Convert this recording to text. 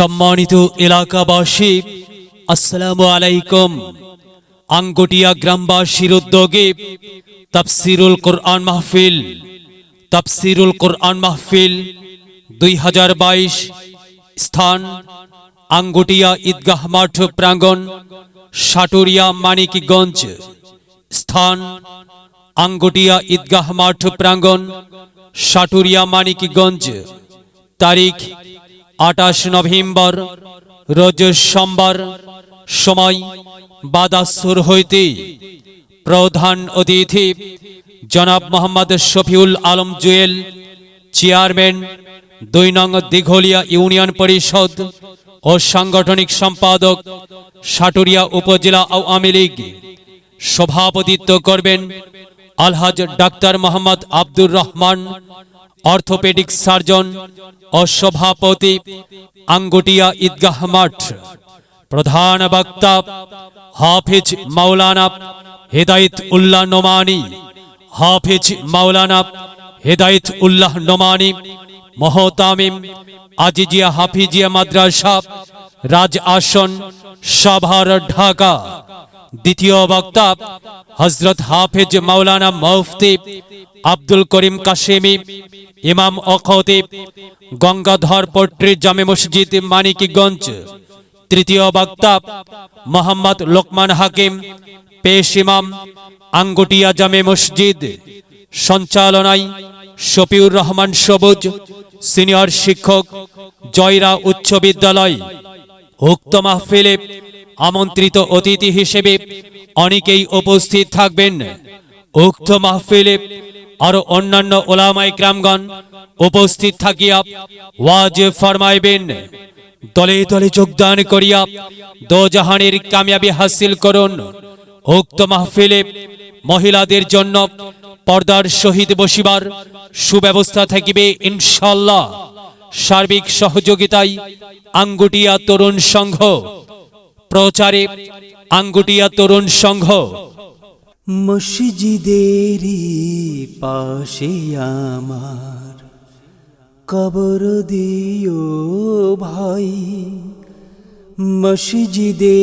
সম্মানিত এলাকাবাসী, আসসালামু আলাইকুম। আঙ্গটিয়া গ্রামবাসীর উদ্যোগে তাফসিরুল কোরআন মাহফিল, তাফসিরুল কোরআন মাহফিল দুই হাজার বাইশ স্থান আঙ্গুটিয়া ঈদগাহ মাঠ প্রাঙ্গণ সাটুরিয়া মানিকগঞ্জ। স্থান আঙ্গুটিয়া ঈদগাহ মাঠ প্রাঙ্গণ সাটুরিয়া মানিকগঞ্জ। তারিখ আঠাশ নভেম্বর, রোজ সোমবার, সময় বাদাসুর হইতে প্রধান অতিথি জনাব মোহাম্মদ শফিউল আলম জুয়েল, চেয়ারম্যান, দুই নং দিঘলিয়া ইউনিয়ন পরিষদ ও সাংগঠনিক সম্পাদক সাটুরিয়া উপজেলা আওয়ামী লীগ। সভাপতিত্ব করবেন Alhaj doctor Mohammad Abdur Rahman orthopaedic surgeon ও সভাপতি আঙ্গুটিয়া ঈদগাহ মাঠ। প্রধান বক্তা হাফিজ মাওলানা হেদায়েত উল্লাহ নোমানি। হাফিজ মাওলানা হেদায়েত উল্লাহ নোমানি, মহতামিম আজিজিয়া হাফিজিয়া মাদ্রাসা, রাজ আসন, সাভার ঢাকা। দ্বিতীয় বক্তা হজরত হাফেজ মাওলানা মুফতি আব্দুল করিম কাশেমি, ইমাম খতিব গঙ্গাধর পট্রি জামে মসজিদ মানিকগঞ্জ, তৃতীয় বক্তা মোহাম্মদ লোকমান হাকিম, পেশ ইমাম, আঙ্গুটিয়া জামে মসজিদ, সঞ্চালনায় শফিউর রহমান সবুজ, সিনিয়র শিক্ষক, জয়রা উচ্চ বিদ্যালয়। উক্ত মাহফিলে আমন্ত্রিত অতিথি হিসেবে অনেকেই উপস্থিত থাকবেন। উক্ত মাহফিলে আরও অন্যান্য ওলামাই গ্রামগণ উপস্থিত থাকিয়া ওয়াজ ফরমাইবেন। দলে দলে যোগদান করিয়া দোজাহানের কামিয়াবি হাসিল করুন। উক্ত মাহফিলে মহিলাদের জন্য পর্দার শহীদ বসিবার সুব্যবস্থা থাকিবে ইনশাল্লাহ সার্বিক সহযোগিতায় আঙ্গুটিয়া তরুণ সংঘ। প্রচারে আঙ্গুটিয়া তরুণ সংঘ। মসজিদেরই পাশে আমার কবর দিও ভাই। মসজিদে